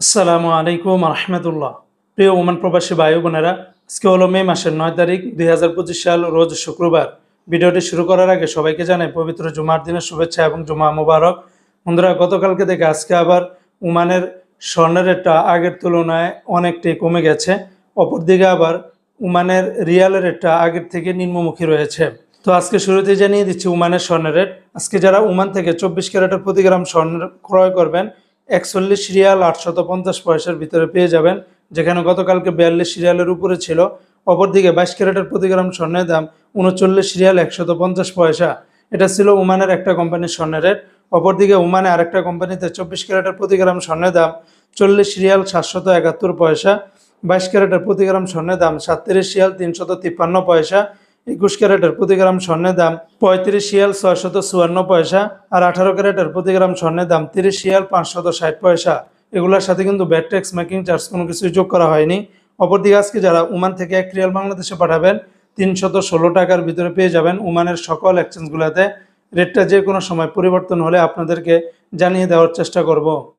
আসসালামু আলাইকুম রহমতুল্লাহ প্রিয় ওমান প্রবাসী ভাই বোনেরা, আজকে হলো মে মাসের নয় তারিখ, দুই হাজার পঁচিশ সাল, রোজ শুক্রবার। ভিডিওটি শুরু করার আগে সবাইকে জানাই পবিত্র জুমার দিনের শুভেচ্ছা এবং জুমা মোবারক। বন্ধুরা, গতকালকে থেকে আজকে আবার ওমানের স্বর্ণের রেটটা আগের তুলনায় অনেকটাই কমে গেছে। অপরদিকে আবার ওমানের রিয়ালের রেটটা আগের থেকে নিম্নমুখী রয়েছে। তো আজকে শুরুতে জানিয়ে দিচ্ছি ওমানের স্বর্ণের রেট। আজকে যারা ওমান থেকে চব্বিশ ক্যারেটের প্রতি গ্রাম স্বর্ণের ক্রয় করবেন একচল্লিশ রিয়াল আটশত পঞ্চাশ পয়সার ভিতরে পেয়ে যাবেন, যেখানে গতকালকে বিয়াল্লিশ রিয়ালের উপরে ছিল। অপরদিকে বাইশ ক্যারেটের প্রতি গ্রাম স্বর্ণের দাম উনচল্লিশ রিয়াল একশত পঞ্চাশ পয়সা। এটা ছিল ওমানের একটা কোম্পানির স্বর্ণের রেট। অপরদিকে ওমানে আরেকটা কোম্পানিতে চব্বিশ ক্যারেটের প্রতি গ্রাম স্বর্ণের দাম চল্লিশ রিয়াল সাতশত একাত্তর পয়সা। বাইশ ক্যারেটের প্রতি গ্রাম স্বর্ণের দাম সাতত্রিশ রিয়াল তিনশত তিপ্পান্ন পয়সা। একুশ ক্যারেটের প্রতি গ্রাম স্বর্ণের দাম পঁয়ত্রিশ শিয়াল ছয়শত চুয়ান্ন পয়সা আর আঠারো ক্যারেটের প্রতি গ্রাম স্বর্ণের দাম তিরিশ শিয়াল পাঁচশত ষাট পয়সা। এগুলোর সাথে কিন্তু ব্যাট ট্যাক্স মেকিং, চার্জ কোনো কিছুই যোগ করা হয়নি। অপরদিকে আজকে যারা ওমান থেকে এক রিয়াল বাংলাদেশে পাঠাবেন, তিনশত ষোলো টাকার ভিতরে পেয়ে যাবেন ওমানের সকল এক্সচেঞ্জগুলোতে রেটটা যে কোনো সময় পরিবর্তন হলে আপনাদেরকে জানিয়ে দেওয়ার চেষ্টা করব।